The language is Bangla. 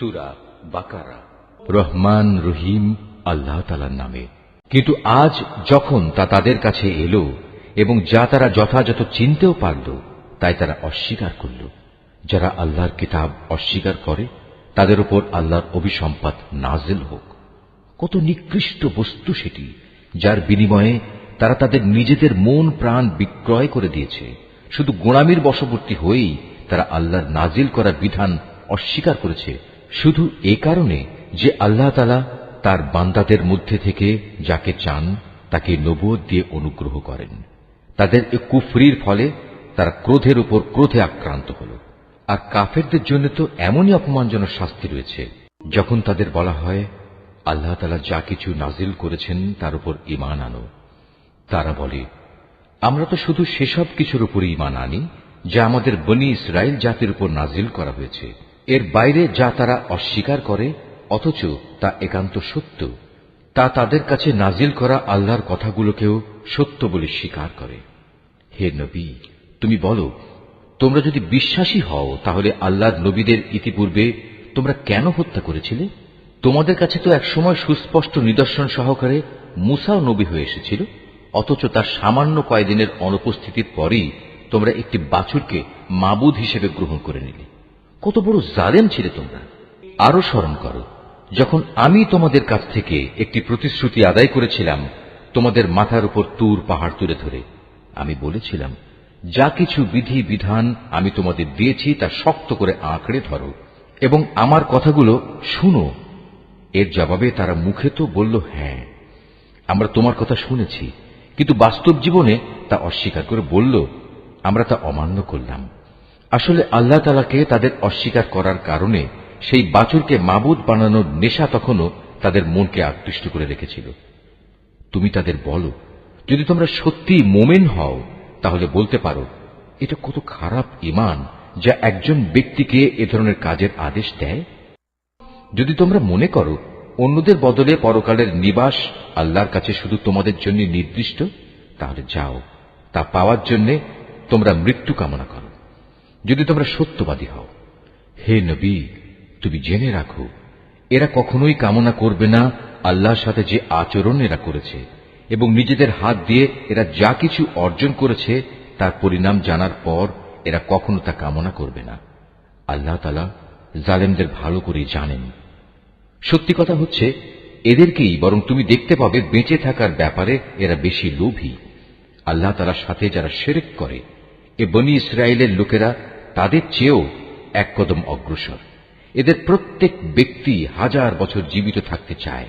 সুরা বাকারা। রহমান, রহিম, আল্লাহ তালার নামে। কিন্তু আজ যখন তা তাদের কাছে এলো এবং যা তারা যথাযথ চিনতেও পারল, তাই তারা অস্বীকার করল। যারা আল্লাহর কিতাব অস্বীকার করে, তাদের উপর আল্লাহর অভিসম্পাত নাজেল হোক। কত নিকৃষ্ট বস্তু সেটি, যার বিনিময়ে তারা তাদের নিজেদের মন প্রাণ বিক্রয় করে দিয়েছে। শুধু গোড়ামির বশবর্তী হয়েই তারা আল্লাহর নাজিল করা বিধান অস্বীকার করেছে শুধু এ কারণে যে আল্লাহ তালা তার বান্দাদের মধ্যে থেকে যাকে চান, তাকে নবুয় দিয়ে অনুগ্রহ করেন। তাদের কুফরির ফলে তারা ক্রোধের উপর ক্রোধে আক্রান্ত হল। আর কাফেরদের জন্য তো এমনই অপমানজনক শাস্তি রয়েছে, যখন তাদের বলা হয়, আল্লাহ তালা যা কিছু নাজিল করেছেন তার উপর ইমান আনো। তারা বলে, আমরা তো শুধু সেসব কিছুর উপর ইমান আনি, যা আমাদের বনি ইসরায়েল জাতির উপর নাজিল করা হয়েছে। এর বাইরে যা তারা অস্বীকার করে, অথচ তা একান্ত সত্য। তা তাদের কাছে নাজিল করা আল্লাহর কথাগুলোকেও সত্য বলে স্বীকার করে। হে নবী, তুমি বলো, তোমরা যদি বিশ্বাসী হও, তাহলে আল্লাহর নবীদের ইতিপূর্বে তোমরা কেন হত্যা করেছিলে? তোমাদের কাছে তো একসময় সুস্পষ্ট নিদর্শন সহকারে মুসাও নবী হয়ে এসেছিল, অথচ তার সামান্য কয়েকদিনের অনুপস্থিতির পরেই তোমরা একটি বাছুরকে মাবুদ হিসেবে গ্রহণ করে নিলে। কত বড় জালেম ছিলে তোমরা। আরও স্মরণ করো, যখন আমি তোমাদের কাছ থেকে একটি প্রতিশ্রুতি আদায় করেছিলাম, তোমাদের মাথার উপর তুর পাহাড় তুলে ধরে, আমি বলেছিলাম, যা কিছু বিধি বিধান আমি তোমাদের দিয়েছি, তা শক্ত করে আঁকড়ে ধরো, এবং আমার কথাগুলো শুনো। এর জবাবে তারা মুখে তো বলল হ্যাঁ আমরা তোমার কথা শুনেছি, কিন্তু বাস্তব জীবনে তা অস্বীকার করে বলল, আমরা তা অমান্য করলাম। আসলে আল্লাহ তালাকে তাদের অস্বীকার করার কারণে সেই বাছুরকে মাবুদ বানানোর নেশা তখনও তাদের মনকে আকৃষ্ট করে রেখেছিল। তুমি তাদের বলো, যদি তোমরা সত্যি মোমেন হও, তাহলে বলতে পারো, এটা কত খারাপ ইমান যা একজন ব্যক্তিকে এ ধরনের কাজের আদেশ দেয়? যদি তোমরা মনে করো, অন্যদের বদলে পরকালের নিবাস আল্লাহর কাছে শুধু তোমাদের জন্য নির্দিষ্ট, তাহলে যাও, তা পাওয়ার জন্য তোমরা মৃত্যু কামনা করো। যদি তোমরা সত্যবাদী হও, হে নবী, তুমি জেনে রাখো, এরা কখনোই কামনা করবে না আল্লাহর সাথে যে আচরণ এরা করেছে এবং নিজেদের হাত দিয়ে এরা যা কিছু অর্জন করেছে, তার পরিণাম জানার পর এরা কখনো তা কামনা করবে না। আল্লাহ তালা জালেমদের ভালো করে জানেন। সত্যি কথা হচ্ছে, এদেরকেই বরং তুমি দেখতে পাবে বেঁচে থাকার ব্যাপারে এরা বেশি লোভী। আল্লাহ তালার সাথে যারা সেরেক করে, এ বনি ইসরায়েলের লোকেরা তাদের চেয়েও এক কদম অগ্রসর। এদের প্রত্যেক ব্যক্তি হাজার বছর জীবিত থাকতে চায়।